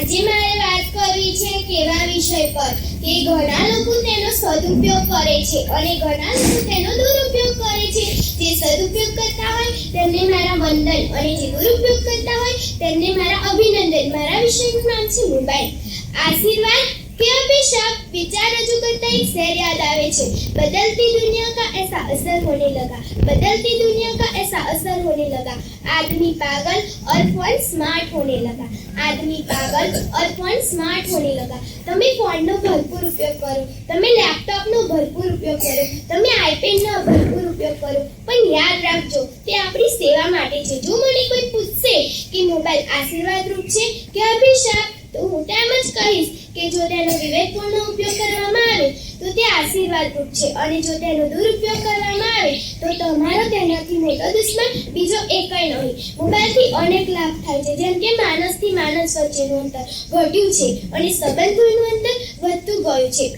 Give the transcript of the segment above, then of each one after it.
આજે મારે વાત કરવી છે કેવા વિષય પર? કે ઘણા લોકો તેનો સદુપયોગ કરે છે અને ઘણા લોકો તેનો દુરુપયોગ કરે છે. જે સદુપયોગ કરતા હોય તેમને મારા વંદન અને જે દુરુપયોગ કરતા હોય તેમને મારા અભિનંદન. મારા વિષયનું નામ છે મોબાઈલ આશીર્વાદ કે અભિશાપ? વિચાર રજૂ કરતા એક શેર યાદ આવે છે. બદલતી દુનિયા કા ऐसा असर होने लगा बदलती दुनिया का ऐसा असर होने लगा आदमी पागल और फोन स्मार्ट होने लगा आदमी पागल और फोन स्मार्ट होने लगा તમે ફોનનો ભરપૂર ઉપયોગ કરો તમે લેપટોપનો ભરપૂર ઉપયોગ કરો તમે આઈપેડનો ભરપૂર ઉપયોગ કરો પણ યાદ રાખજો તે આપણી સેવા માટે છે જો મને કોઈ પૂછશે કે મોબાઈલ આશીર્વાદ રૂપ છે કે અભિશાપ તો હું તેમ જ કહીશ કે જો તેનો વિવેકપૂર્ણ ઉપયોગ કરવામાં આવે, તો તે આશીર્વાદરૂપ છે. અને જો તેનો દુરુપયોગ કરવામાં આવે, તો તમારો તેનાથી મોટો દુશ્મન બીજો એકય નહીં. મોબાઈલથી અનેક લાભ થાય છે. જેમ કે માણસથી માણસ વચ્ચેનું અંતર ઘટ્યું છે અને સંબંધોનું અંતર વધતું ગયું છે.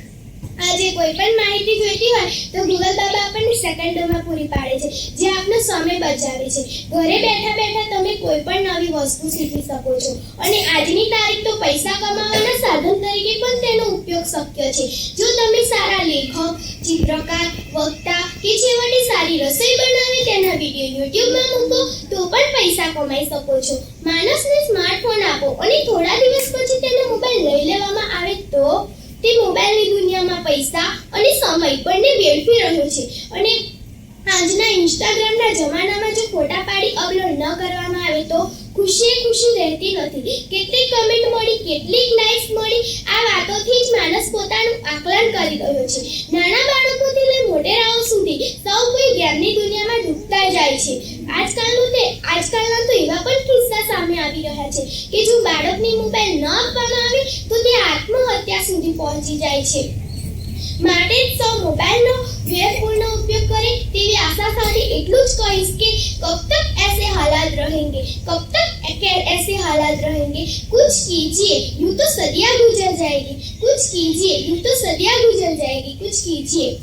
આજે કોઈ પણ માહિતી જોઈતી હોય, તો ગૂગલ બાબા આપણને સેકન્ડોમાં પૂરી પાડે છે. જે આપનો સમય બચાવે છે. ઘરે બેઠા બેઠા તમે કોઈ પણ નવી વસ્તુ શીખી શકો છો. અને આજની તારીખ તો પૈસા કમાવાના શક્ય છે. જો તમે સારા લેખક, ચિત્રકાર, વક્તા કે છેવટે સારી રસોઈ બનાવી તેના વીડિયો યુટ્યુબમાં મૂકો, તો પણ પૈસા કમાઈ શકો છો. માણસને સ્માર્ટફોન આપો અને થોડા દિવસ પછી તેનો મોબાઈલ લઈ લેવામાં આવે તો તે મોબાઈલની દુનિયામાં પૈસા અને સમય બંને વેડફી રહ્યો છે. અને આજના ઇન્સ્ટાગ્રામના જમાનામાં જો ફોટા પાડી અપલોડ ન કરવામાં આવે તો ખુશી ખુશી રહેતી નથી. કેટલીક કમેન્ટ મળી, કેટલીક લાઈક્સ મળી, આ બાળપણથી જ માણસ પોતાનું આકલન કરી રહ્યો છે. નાના બાળકોથી લઈ મોટેરાઓ સુધી સૌ કોઈ જ્ઞાનની દુનિયામાં ડૂબતા જાય છે. આજકાલનું તે આજકાલના તો એવા પણ કિસ્સા સામે આવી રહ્યા છે કે જો બાળકને મોબાઈલ ન આપવામાં આવે, તો તે આત્મહત્યા સુધી પહોંચી જાય છે. માટે જ સૌ મોબાઈલનો વ્યયપૂર્ણ ઉપયોગ કરે તેવી આશા સાથે એટલું જ કહીશ કે કબ તક એસે હાલાત રહેંગે. કબ તક ऐसे हालात रहेंगे कुछ कीजिए यूं तो सदियां गुजर जाएगी कुछ कीजिए यूं तो सदियां गुजर जाएगी कुछ कीजिए